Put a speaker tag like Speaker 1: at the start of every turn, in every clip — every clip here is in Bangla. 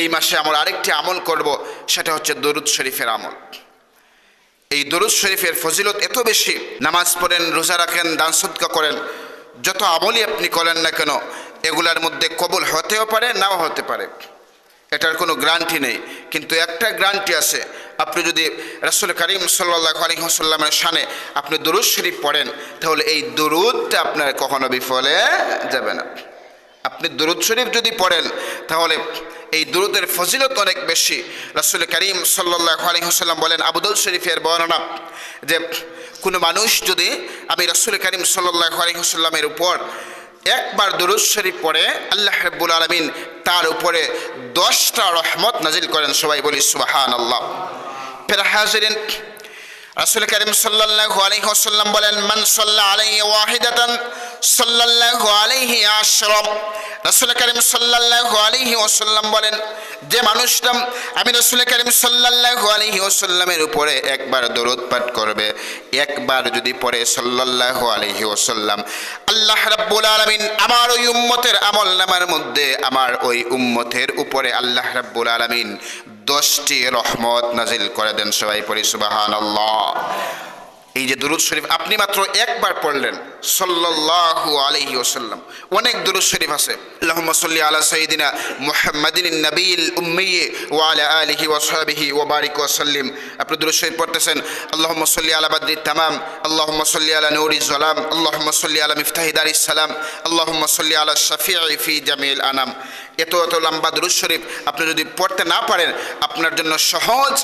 Speaker 1: এই মাসে আমরা আরেকটি আমল করব, সেটা হচ্ছে দরুদ শরীফের আমল। এই দরুদ শরীফের ফজিলত এত বেশি, নামাজ পড়েন, রোজা রাখেন, দান সৎকা করেন, যত আমলই আপনি করেন না কেন, এগুলার মধ্যে কবুল হতেও পারে, নাও হতে পারে। এটার কোনো গ্যারান্টি নেই, কিন্তু একটা গ্যারান্টি আছে, আপনি যদি রাসুল করিম সাল্লাহ আলহিহাসাল্লামের সানে আপনি দরুদ শরীফ পড়েন, তাহলে এই দরুদটা আপনার কখনো বিফলে যাবে না। আপনি দরুদ শরীফ যদি পড়েন, তাহলে এই দরুদের ফজিলত অনেক বেশি। রাসুল করিম সাল্লাহ আলহিহাসাল্লাম বলেন আবুদুল শরীফের বর্ণনা যে, কোনো মানুষ যদি আমি রাসুল করিম সাল্লাহ আলহিহাসাল্লামের উপর একবার দরুদ শরীফ পড়ে, আল্লাহ রব্বুল আলমিন তার উপরে দশটা রহমত নাজিল করেন। সবাই বলি সুবাহান আল্লাহ ফের হাজরিন, রাসুল করিম সাল্লাল্লাহু আলাইহি ওয়াসাল্লাম বলেন, মান সাল্লা আলাইহি ওয়াহিদাতান সাল্লাল্লাহু আলাইহি আশরাম। রাসুল করিম সাল্লাল্লাহু আলাইহি ওয়াসাল্লাম বলেন, যে মানুষটা আমি রাসুল করিম সাল্লাল্লাহু আলাইহি ওয়াসাল্লামের উপরে একবার দরুদ পাঠ করবে, একবার যদি পড়ে সাল্লাল্লাহু আলাইহি ওয়াসাল্লাম, আল্লাহ রাব্বুল আলামিন আমার ওই উম্মতের আমল নামার মধ্যে আমার ওই উম্মতের উপরে আল্লাহ রাব্বুল আলামিন দশটি রহমত নাজিল করে দেন সবাই পড়ি সুবাহান এই যে দুরুদ শরীফ, আপনি মাত্র একবার পড়লেন, সাল্লাল্লাহু আলাইহি ওসাল্লাম অনেক দুরুদ শরীফ আছে। আল্লাহুম্মা সাল্লি আলা সাইয়্যিদিনা মুহাম্মাদিন নবীল উম্মি ওয়া আলা আলিহি ওয়া সাহবিহি বারিক ওয়া সাল্লিম। আপনি দুরুদ শরীফ পড়তেছেন, আল্লাহুম্মা সাল্লি আলা বাদরি তামাম, আল্লাহুম্মা সাল্লি আলা নূরি যালাম আল্লাহুম্মা সাল্লি আলা মিফতাহি দারিস সালাম, আল্লাহুম্মা সাল্লি আলা শাফিঈ ফি জামিল আনাম। এত এত লম্বা দুরুদ শরীফ আপনি যদি পড়তে না পারেন, আপনার জন্য সহজ।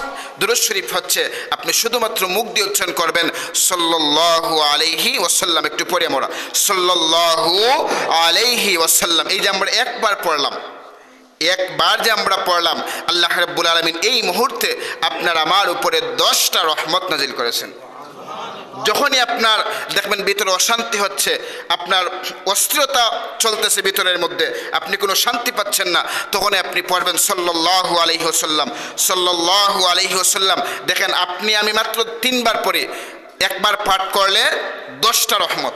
Speaker 1: দুরুদ শরীফ হচ্ছে, আপনি শুধুমাত্র মুখ দিয়ে উচ্চারণ করবেন সাল্লাল্লাহু আলাইহি ওয়াসাল্লাম, একটু পড়ে আমরা। সাল্লাল্লাহু আলাইহি ওয়াসাল্লাম, এই যে আমরা একবার পড়লাম, একবার যে আমরা পড়লাম, আল্লাহ রাব্বুল আলামিন এই মুহূর্তে আপনার আমার উপরে দশটা রহমত নাজিল করেছেন। যখনই আপনার, দেখবেন ভিতরে অশান্তি হচ্ছে, আপনার অস্থিরতা চলতেছে ভিতরের মধ্যে, আপনি কোনো শান্তি পাচ্ছেন না, তখনই আপনি পড়বেন ওসাল্লাম সল্লাল্লাহু আলাইহি ওসাল্লাম দেখেন আপনি আমি মাত্র তিনবার পড়ি একবার পাঠ করলে দশটা রহমত।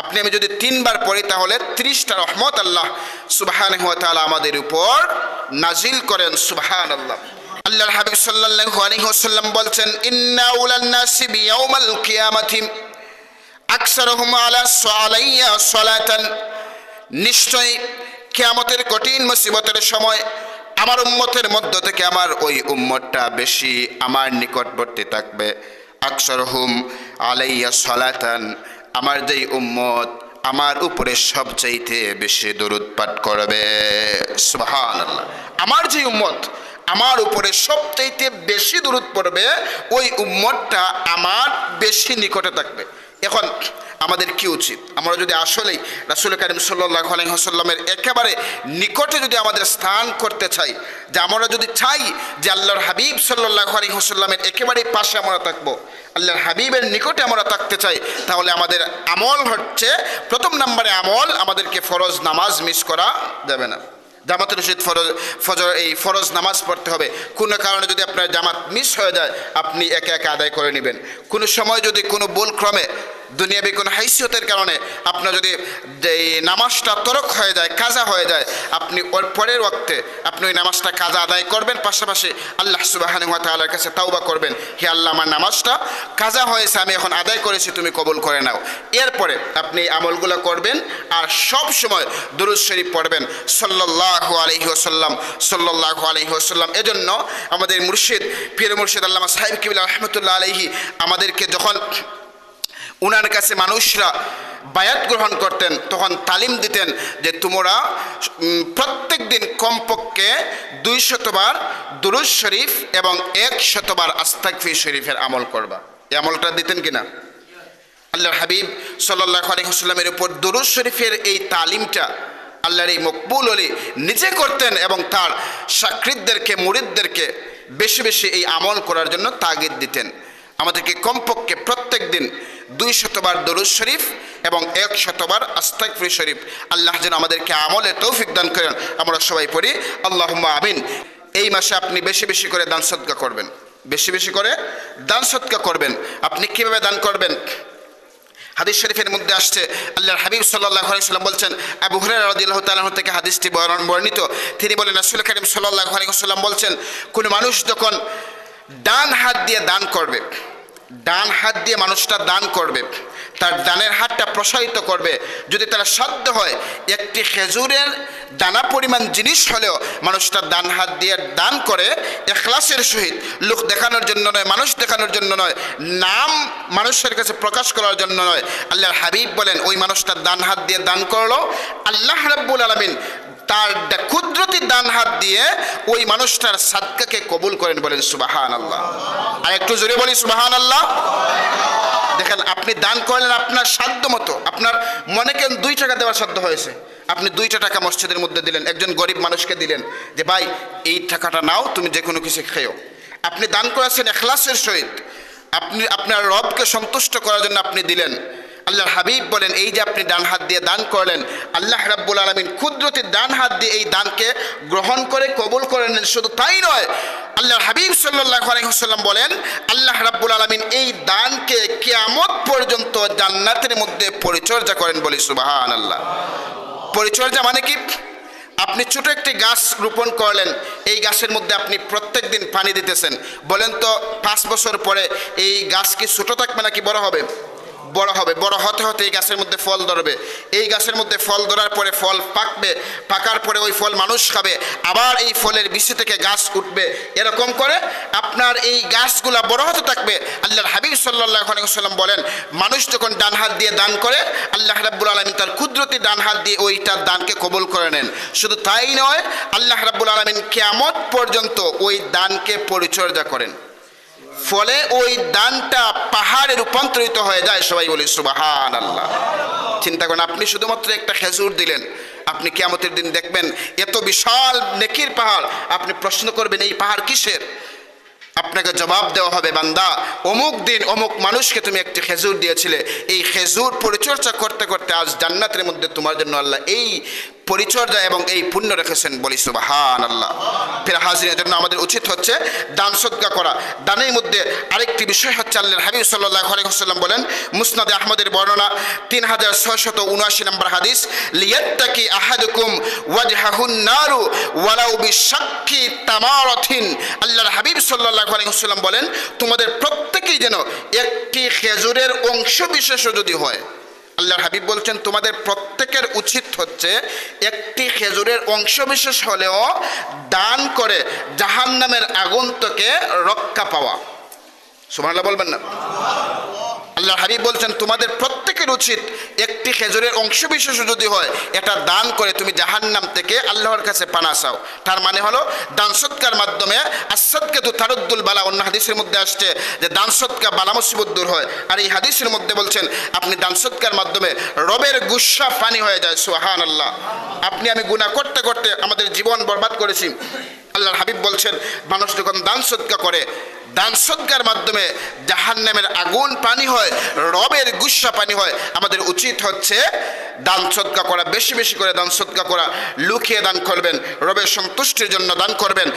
Speaker 1: আপনি আমি যদি তিনবার পড়ি তাহলে ত্রিশটা রহমত আল্লাহ সুবাহান আমাদের উপর নাজিল করেন সুবাহান আল্লাহ আল্লাহর হাবিব সাল্লাল্লাহু আলাইহি ওয়াসাল্লাম বলছেন, ইন্না উলান নাসি বিয়াউমাল কিয়ামাতি আকসারুহুম আলা সালাইয়া সালাতান। নিশ্চয় কিয়ামতের কঠিন মুসিবতের সময় আমার উম্মতের মধ্য থেকে আমার ওই উম্মতটা বেশি আমার নিকটবর্তী থাকবে। আকসারহুম আলাইয়া সলাতান। আমার যেই উম্মত আমার উপরে সবচাইতে বেশি দরুদ পাঠ করবে। সুহান আমার যে উম্মত আমার উপরে সবচাইতে বেশি দূরত পড়বে, ওই উম্মতটা আমার বেশি নিকটে থাকবে। এখন আমাদের কি উচিত? আমরা যদি আসলেই রাসুল করিম সাল্লাহ আলহিহাসাল্লামের একেবারে নিকটে যদি আমাদের স্থান করতে চাই, যে আমরা যদি চাই যে আল্লাহর হাবিব সাল্লাহ আলহিহাসাল্লামের একেবারেই পাশে আমরা থাকব, আল্লাহর হাবিবের নিকটে আমরা থাকতে চাই, তাহলে আমাদের আমল হচ্ছে, প্রথম নম্বরে আমল আমাদেরকে ফরজ নামাজ মিস করা যাবে না। জামাতের রশিদ ফরজ, ফজর, এই ফরজ নামাজ পড়তে হবে। কোনো কারণে যদি আপনার জামাত মিস হয়ে যায়, আপনি একে একে আদায় করে নেবেন। কোনো সময় যদি কোনো বোলক্রমে ক্রমে দুনিয়াবি কোনো হাইসিয়তের কারণে আপনার যদি এই নামাজটা তরক হয়ে যায়, কাজা হয়ে যায়, আপনি ওর পরের ওক্তে আপনি ওই নামাজটা কাজা আদায় করবেন, পাশাপাশি আল্লাহ তাল্লার কাছে তাওবা করবেন, হে আল্লাহ, আমার নামাজটা কাজা হয়েছে, আমি এখন আদায় করেছি, তুমি কবুল করে নাও। এরপরে আপনি এই আমলগুলো করবেন আর সব সময় দুরুদ শরীফ পড়বেন। সাল্লাল্লাহু আলাইহি ওসাল্লাম সাল্লাল্লাহু আলাইহি ওসাল্লাম এজন্য আমাদের মুর্শিদ, পীর মুর্শিদ আল্লামা সাহেব কিবিল্লা রহমতুল্লাহ আলাইহি আমাদেরকে যখন উনার কাছে মানুষরা বায়াত গ্রহণ করতেন, তখন তালিম দিতেন যে তোমরা প্রত্যেক দিন কমপক্ষে দুই শতবার দুরুজ শরীফ এবং এক শতবার আস্তাকফি শরীফের আমল করবা। এই আমলটা দিতেন কিনা? আল্লাহর হাবিব সাল্লাহ আলহিহাস্লামের উপর দুরুজ শরীফের এই তালিমটা আল্লাহর এই মকবুল অলি নিজে করতেন এবং তার সাকৃতদেরকে, মুরিদদেরকে বেশি বেশি এই আমল করার জন্য তাগিদ দিতেন। আমাদেরকে কমপক্ষে প্রত্যেক দিন দুই শতবার দরুদ শরীফ এবং এক শতবার আস্তাকফরি শরীফ। আল্লাহ যেন আমাদেরকে আমলে তৌফিক দান করেন। আমরা সবাই পড়ি আল্লাহ আমিন। এই মাসে আপনি বেশি বেশি করে দান সৎকা করবেন। বেশি বেশি করে দান সৎকা করবেন। আপনি কীভাবে দান করবেন? হাদিস শরীফের মধ্যে আসছে, আল্লাহর হাবিব সাল্লাহ সাল্লাম বলছেন, আবু রাদিয়াল্লাহু তাআলা থেকে হাদিসটি বর্ণ- বর্ণিত। তিনি বলেন, রাসূল করিম আলাইহি সাল্লাম বলছেন, কোনো মানুষ যখন ডান হাত দিয়ে দান করবে ডান হাত দিয়ে মানুষটা দান করবে, তার ডানের হাতটা প্রসারিত করবে। যদি তারা সাধ্য হয়, একটি খেজুরের দানা পরিমাণ জিনিস হলেও মানুষটা ডান হাত দিয়ে দান করে এখলাসের সহিত, লোক দেখানোর জন্য নয়, মানুষ দেখানোর জন্য নয়, নাম মানুষের কাছে প্রকাশ করার জন্য নয়। আল্লাহর হাবিব বলেন, ওই মানুষটা ডান হাত দিয়ে দান করল। আল্লাহ রাব্বুল আলমিন তার কুদরতি দান হাত দিয়ে ওই মানুষটার সাদকাকে কবুল করেন বলেন সুবাহান আল্লাহ আর একটু জোরে বলি সুবাহান আল্লাহ দেখেন, আপনি দান করলেন আপনার সাধ্য মতো। আপনার মনে কেন দুই টাকা দেওয়ার সাধ্য হয়েছে? আপনি দুইটা টাকা মসজিদের মধ্যে দিলেন, একজন গরিব মানুষকে দিলেন যে, ভাই, এই টাকাটা নাও, তুমি যে কোনো কিছু খেয়েও আপনি দান করেছেন এখলাসের সহিত। আপনি, আপনার রবকে সন্তুষ্ট করার জন্য আপনি দিলেন। আল্লাহর হাবিব বলেন, এই যে আপনি ডান হাত দিয়ে দান করলেন, আল্লাহ রাব্বুল আলমিন ক্ষুদ্রতে ডান হাত দিয়ে এই দানকে গ্রহণ করে কবুল করে নেন শুধু তাই নয়, আল্লাহর হাবিব সাল্লাহ আলহিহাল্লাম বলেন, আল্লাহ রাব্বুল আলমিন এই দানকে কেয়ামত পর্যন্ত জান্নাতের মধ্যে পরিচর্যা করেন বলি সুবাহান আল্লাহ পরিচর্যা মানে কি? আপনি ছোট একটি গাছ রোপণ করলেন, এই গাছের মধ্যে আপনি প্রত্যেক দিন পানি দিতেছেন। বলেন তো, পাঁচ বছর পরে এই গাছ কি ছোট থাকবে নাকি বড় হবে? বড় হবে, বড় হতে হতে এই গাছের মধ্যে ফল ধরবে। এই গাছের মধ্যে ফল ধরার পরে ফল পাকবে, পাকার পরে ওই ফল মানুষ খাবে, আবার এই ফলের বিচি থেকে গাছ উঠবে। এরকম করে আপনার এই গাছগুলা বড় হতে থাকবে। আল্লাহর হাবিব সাল্লাহ সাল্লাম বলেন, মানুষ যখন ডান হাত দিয়ে দান করে, আল্লাহ রাব্বুল আলমিন তার কুদরতি ডান হাত দিয়ে ওইটার দানকে কবুল করে নেন। শুধু তাই নয়, আল্লাহ রাব্বুল আলমিন কেয়ামত পর্যন্ত ওই দানকে পরিচর্যা করেন। ফলে ওই দানটা পাহাড়ে রূপান্তরিত হয়ে যায়। সবাই বলি সুবাহান আল্লাহ চিন্তা করেন, আপনি শুধুমাত্র একটা খেজুর দিলেন। আপনি কেয়ামতের দিন দেখবেন, এত বিশাল নেকির পাহাড়। আপনি প্রশ্ন করবেন, এই পাহাড় কিসের? আপনাকে জবাব দেওয়া হবে, বান্দা, অমুক দিন অমুক মানুষকে তুমি একটি খেজুর দিয়েছিলে। এই খেজুর পরিচর্যা করতে করতে আজ জান্নাতের মধ্যে তোমার জন্য আল্লাহ এই পরিচর্যা এবং এই পুণ্য রেখেছেন বলি সুবাহান আল্লাহ ফের হাজিরের জন্য আমাদের উচিত হচ্ছে দান সদ্গা করা। দানের মধ্যে আরেকটি বিষয় হচ্ছে আল্লাহ হাবিব সাল্লাহ আলাইসাল্লাম বলেন, মুসনাদে আহমদের বর্ণনা তিন হাজার ছয়শত উনআশি নম্বর হাদিস, লিয়াত্তাকি আহাদুকুম ওয়াজহাহুন নারু ওয়ালাউ বিশাক্কি তামারথিন আল্লাহর হাবিব সাল্লাহ আলাইসাল্লাম বলেন, তোমাদের প্রত্যেকেই যেন একটি খেজুরের অংশ বিশেষ যদি হয় আল্লাহর হাবিব বলছেন, তোমাদের প্রত্যেকের উচিত হচ্ছে একটি খেজুরের অংশ বিশেষ হলেও দান করে জাহান্নামের আগুন থেকে রক্ষা পাওয়া। সুবহানাল্লাহ বলবেন না? আল্লাহর হাবিব বলছেন, তোমাদের প্রত্যেকের উচিত একটি খেজুরের অংশবিশেষ যদি হয়, এটা দান করে তুমি জাহান্নাম থেকে আল্লাহর কাছে পানা চাও। তার মানে হলো, দান সৎকার মাধ্যমে আসাদকে তো তারুদ্দুল বালা, অন্য হাদিসের মধ্যে আসছে যে দান সৎকা বালা মুসিবত দূর হয়। আর এই হাদিসের মধ্যে বলছেন, আপনি দান সৎকার মাধ্যমে রবের গুসা পানি হয়ে যায় সোহান আল্লাহ আপনি আমি গুণা করতে করতে আমাদের জীবন বরবাদ করেছি। বলছেন, মানুষ যখন দান সৎকা করে, দান সদ্গার মাধ্যমে জাহান্নামের আগুন পানি হয়, রবের গুসা পানি হয়, আমাদের উচিত হচ্ছে দান সদ্গা করা, বেশি বেশি করে দান সদ্গা করা, লুকিয়ে দান করবেন, রবের সন্তুষ্টির জন্য দান করবেন।